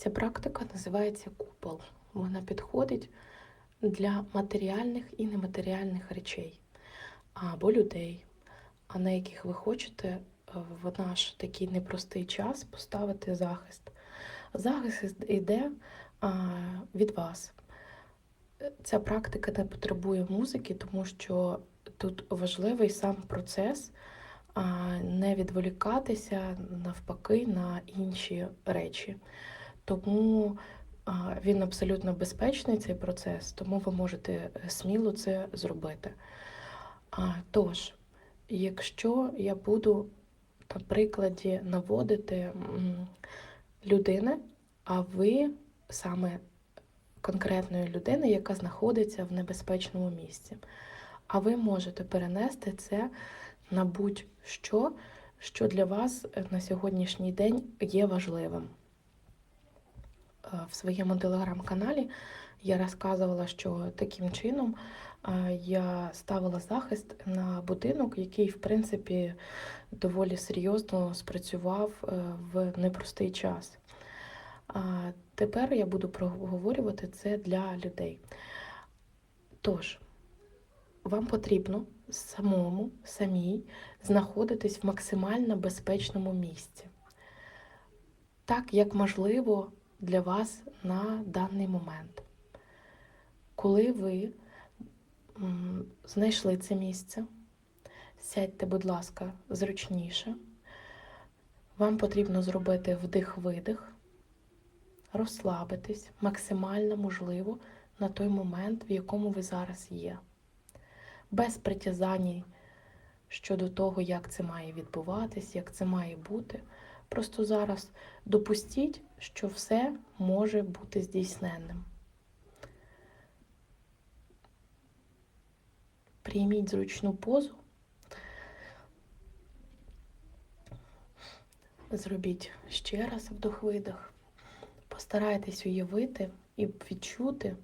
Ця практика називається купол. Вона підходить для матеріальних і нематеріальних речей або людей, а на яких ви хочете е, в наш такий непростий час поставити захист. Захист йде від вас. Ця практика не потребує музики, тому що тут важливий сам процес, не відволікатися навпаки на інші речі. Тому він абсолютно безпечний цей процес, тому ви можете е, сміло це зробити. Тож, якщо я буду на прикладі наводити людини, а ви саме конкретної людини, яка знаходиться в небезпечному місці. А ви можете перенести це на будь-що, що для вас на сьогоднішній день є важливим. Е, В своєму телеграм-каналі я розказувала, що таким чином е, я ставила захист на будинок, який, в принципі, доволі серйозно спрацював е, в непростий час. Тепер я буду проговорювати це для людей. Тож, вам потрібно самому, самій знаходитись в максимально безпечному місці, так як можливо для вас на даний момент. Коли ви знайшли це місце, сядьте, будь ласка, зручніше. Вам потрібно зробити вдих-видих розслабитись максимально можливо на той момент, в якому ви зараз є. Без притязань щодо того, як це має відбуватись, як це має бути. Просто зараз допустіть, що все може бути здійсненним. Прийміть зручну позу. Зробіть ще раз вдох-видох. Постарайтесь уявити і відчути,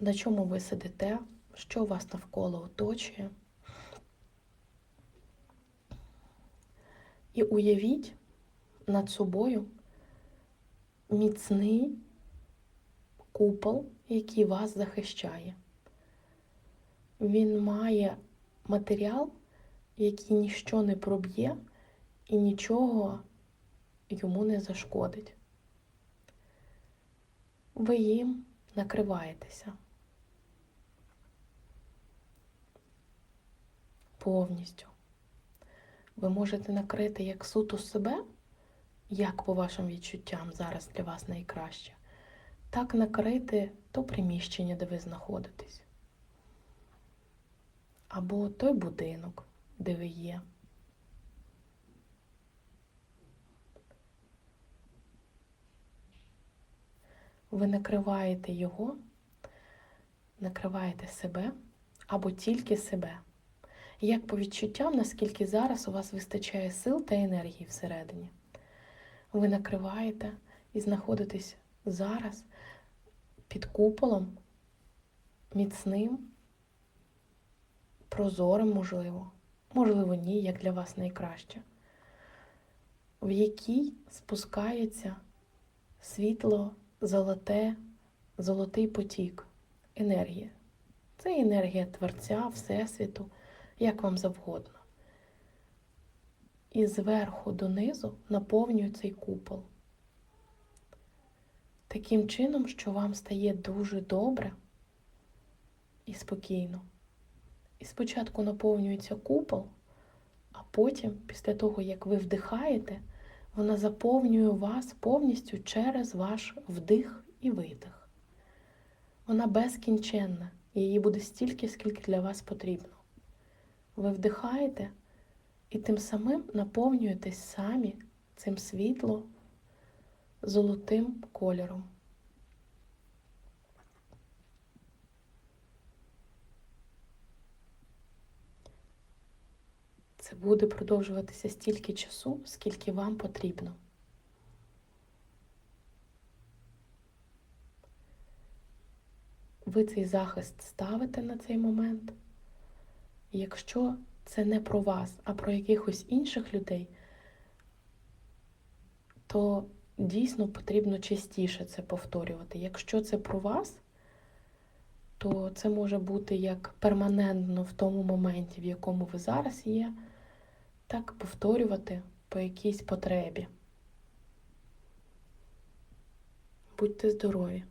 на чому ви сидите, що вас навколо оточує. І уявіть над собою міцний купол, який вас захищає. Він має матеріал, який ніщо не проб'є і нічого йому не зашкодить ви їм накриваєтеся повністю. Ви можете накрити як суто себе, як по вашим відчуттям зараз для вас найкраще, так накрити то приміщення, де ви знаходитесь, або той будинок, де ви є. ви накриваєте його, накриваєте себе або тільки себе. Як по відчуттям, наскільки зараз у вас вистачає сил та енергії всередині. Ви накриваєте і знаходитесь зараз під куполом, міцним, прозорим, можливо, можливо, ні, як для вас найкраще, в якій спускається світло золоте, золотий потік, енергія. Це енергія Творця, Всесвіту, як вам завгодно. І зверху донизу наповнює цей купол. Таким чином, що вам стає дуже добре і спокійно. І спочатку наповнюється купол, а потім, після того, як ви вдихаєте, вона заповнює вас повністю через ваш вдих і видих. Вона безкінченна, і її буде стільки, скільки для вас потрібно. Ви вдихаєте і тим самим наповнюєтесь самі цим світло золотим кольором. Це буде продовжуватися стільки часу, скільки вам потрібно. Ви цей захист ставите на цей момент. Якщо це не про вас, а про якихось інших людей, то дійсно потрібно частіше це повторювати. Якщо це про вас, то це може бути як перманентно в тому моменті, в якому ви зараз є, так повторювати по якійсь потребі. Будьте здорові!